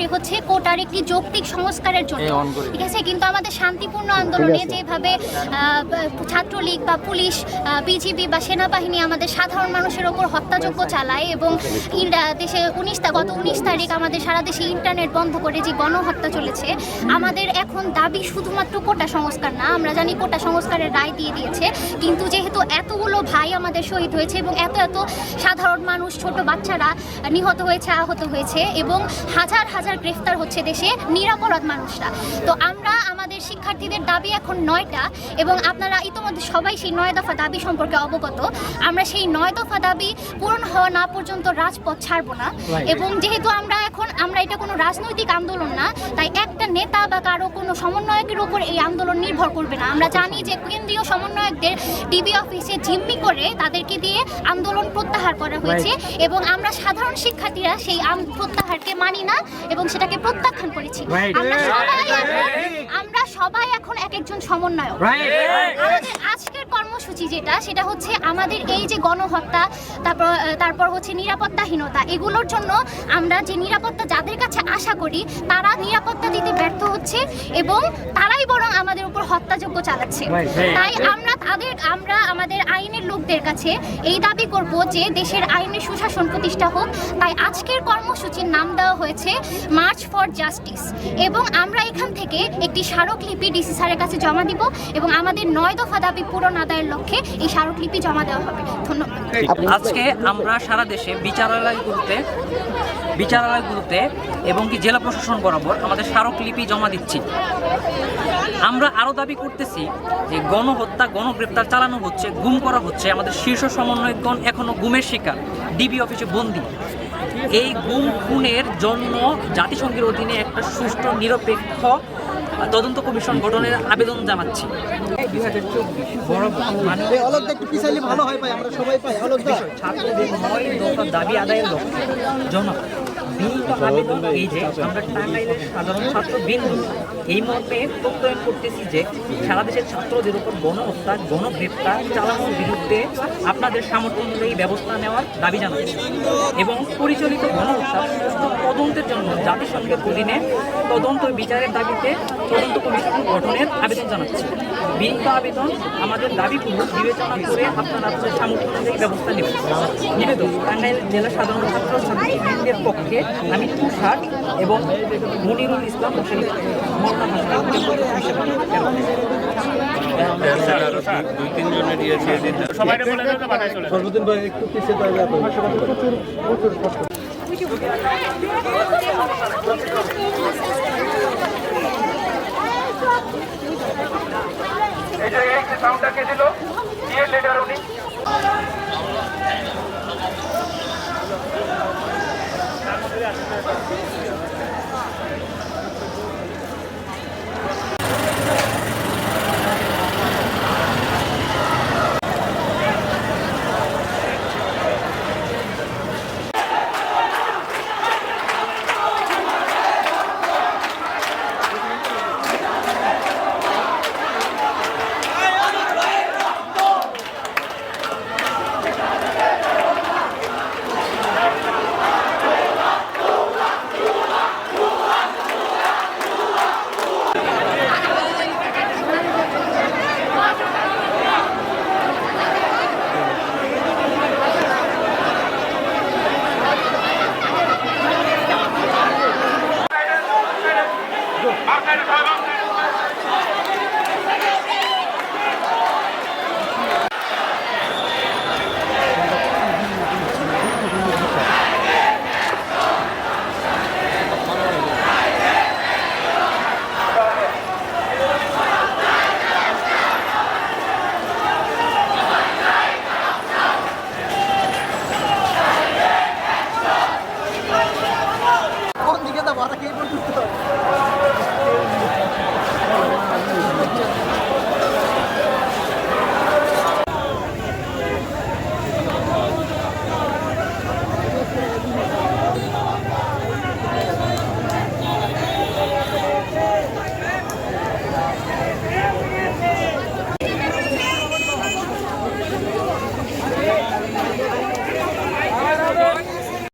করি হচ্ছে কোটার একটি যৌক্তিক সংস্কারের জন্য। ঠিক আছে? কিন্তু আমাদের শান্তিপূর্ণ আন্দোলনে যেভাবে ছাত্রলীগ বা পুলিশ বিজিবি বা সেনাবাহিনী আমাদের সাধারণ মানুষের ওপর হত্যাযজ্ঞ চালায় এবং দেশে উনিশ গত উনিশ তারিখ আমাদের সারা দেশে ইন্টারনেট বন্ধ করে যে গণহত্যা চলেছে আমাদের এখন দাবি শুধুমাত্র কোটা সংস্কার না আমরা জানি কোটা সংস্কারের রায় দিয়ে দিয়েছে। কিন্তু যেহেতু এতগুলো ভাই আমাদের শহীদ হয়েছে এবং এত এত সাধারণ মানুষ ছোট বাচ্চারা নিহত হয়েছে আহত হয়েছে এবং হাজার হাজার গ্রেফতার হচ্ছে দেশে নিরাপরাধ মানুষরা। তো আমরা আমাদের শিক্ষার্থীদের দাবি এখন নয়টা এবং আপনারা ইতিমধ্যে সবাই সেই নয় দফা দাবি সম্পর্কে অবগত। আমরা সেই নয় দফা দাবি পূরণ হওয়া না পর্যন্ত রাজপথ ছাড়বো না। এবং যেহেতু আমরা এখন আমরা এটা কোনো রাজনৈতিক আন্দোলন না তাই একটা নেতা বা কারও কোনো সমন্বয়কের উপর এই আন্দোলন নির্ভর করবে না। আমরা জানি যে কেন্দ্রীয় সমন্বয়কদের ডিবি অফিসে জিম্মি করে তাদেরকে দিয়ে আন্দোলন প্রত্যাহার করা হয়েছে এবং আমরা সাধারণ শিক্ষার্থীরা সেই আম- প্রত্যাহারকে মানি না এবং সেটাকে প্রত্যাখ্যান করেছি। আমরা সবাই এখন- আমরা সবাই এখন এক একজন সমন্বয়ক। আমাদের আজকের কর্মসূচি যেটা সেটা হচ্ছে আমাদের এই যে গণহত্যা তারপর তারপর হচ্ছে নিরাপত্তাহীনতা এগুলোর জন্য আমরা যে নিরাপত্তা যাদের কাছে আশা করি তারা নিরাপত্তা দিতে ব্যর্থ হচ্ছে এবং তারাই বরং আমাদের উপর হত্যাযোগ্য চালাচ্ছে। তাই আমরা তাদের আমরা আমাদের আইনের লোকদের কাছে এই দাবি করব যে দেশের আইনের সুশাসন প্রতিষ্ঠা হোক। তাই আজকের কর্মসূচির নাম দেওয়া হয়েছে মার্চ ফর জাস্টিস এবং আমরা এখান থেকে একটি স্মারকলিপি ডিসি স্যারের কাছে জমা দিব এবং আমাদের নয় দফা দাবি পূরণ আদায়ের লক্ষ্যে এই স্মারকলিপি জমা দেওয়া হবে। ধন্যবাদ। আজকে আমরা সারা দেশে বিচারালয়গুলোতে বিচারালয়গুলোতে এবং কি জেলা প্রশাসন বরাবর আমাদের স্মারকলিপি জমা দিচ্ছি। আমরা আরও দাবি করতেছি যে গণহত্যা গণগ্রেপ্তার চালানো হচ্ছে গুম করা হচ্ছে। আমাদের শীর্ষ সমন্বয়কগণ এখনও গুমের শিকার ডিবি অফিসে বন্দী। এই গুম খুনের জন্য জাতিসংঘের অধীনে একটা সুষ্ঠু নিরপেক্ষ তদন্ত কমিশন গঠনের আবেদন জানাচ্ছি। দাবি আদায়ের লক্ষ্যে জমা আবেদন এই যে আমরা টাঙ্গাইলের সাধারণ ছাত্র বিন্দু এই মর্মে প্রত্যয়ন করতেছি যে সারা দেশের ছাত্রদের উপর গণহত্যা গণগ্রেপ্তার চালানোর বিরুদ্ধে আপনাদের সামর্থ্য অনুযায়ী ব্যবস্থা নেওয়ার দাবি জানাচ্ছি এবং পরিচালিত গণহত্যার সুষ্ঠু তদন্তের জন্য জাতিসংঘের অধীনে তদন্ত বিচারের দাবিতে তদন্ত কমিশন গঠনের আবেদন জানাচ্ছি। বিনীত আবেদন আমাদের দাবিগুলো বিবেচনা করে আপনারা আপনাদের সামর্থ্য অনুযায়ী ব্যবস্থা নেবেন। নিবেদন টাঙ্গাইল জেলা সাধারণ ছাত্র ছাত্রীবৃন্দের পক্ষে আমি তুষার এবং মনিরুল ইসলাম হোসেন দুই তিনজনের ইয়ে দিয়ে দিতে সর্বদিন ভাই একটু পিছিয়ে প্রচুর এই সাউন্ডটা কে দিল কে লিডার উনি যাব